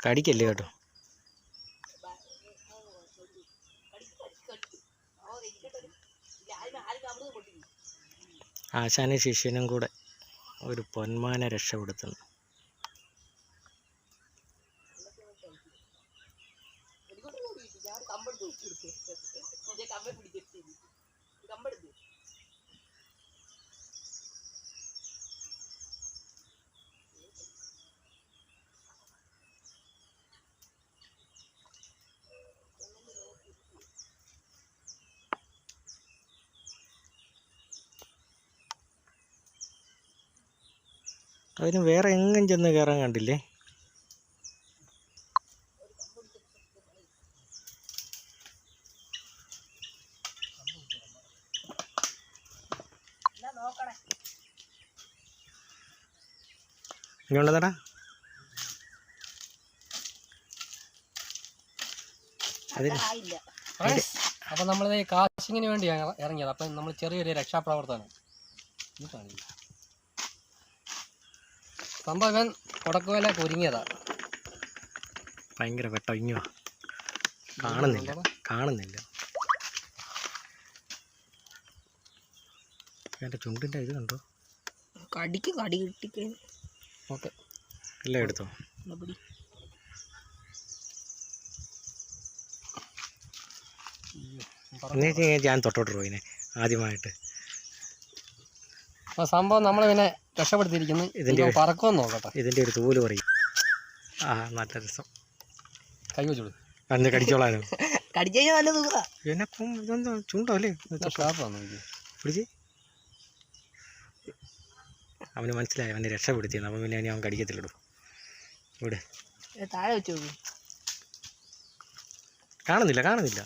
കടിക്കല്ലേ കേട്ടോ? ആശാനും ശിഷ്യനും കൂടെ ഒരു പൊന്മാനെ രക്ഷപ്പെടുത്തുന്നു. അതിന് വേറെ എങ്ങും ചെന്ന് കയറാൻ കണ്ടില്ലേ? ഇങ്ങോട്ടേടാ അപ്പൊ നമ്മളിത് കാശിങ്ങിന് വേണ്ടി ഇറങ്ങിയത്. അപ്പൊ നമ്മൾ ചെറിയൊരു രക്ഷാപ്രവർത്തനം. സംഭവം ഇവൻ കൊടക്കുവേല കുരുങ്ങിയതാ ഭയങ്കര വെട്ടം ഇങ്ങോ കാണുന്നില്ല കാണുന്നില്ല. എന്റെ ചുണ്ടിന്റെ ഇത് കണ്ടോ? കടിക്ക് കടി കിട്ടിക്ക്. ഓക്കെ. എല്ലാം എടുത്തോ? ഞാൻ തൊട്ടോട്ട് പോയിനെ ആദ്യമായിട്ട്. അപ്പോൾ സംഭവം നമ്മൾ ഇതിനെ രക്ഷപ്പെടുത്തിയിരിക്കുന്നു. ഇതിന്റെ- ഇതിന്റെ പറക്കുമെന്ന് നോക്കട്ടെ. ഇതിന്റെ ഒരു തൂൽ പറയും. ആ നല്ല രസം. കൈ വെച്ചോളൂ അന്ന് കടിച്ചോളാനോ കടിച്ചു കഴിഞ്ഞാൽ നല്ല സുഖ എന്നെ ഇതെന്താ ചുണ്ടോ അല്ലേ ഷാപ്പ് വന്നു എനിക്ക് പിടിച്ച്. അവന് മനസ്സിലായി അവനെ രക്ഷപ്പെടുത്തിയെന്ന്. അപ്പം പിന്നെ അവൻ കടിക്കത്തില്ലടൂ ഇവിടെ. താഴെ വെച്ചു കാണുന്നില്ല കാണുന്നില്ല.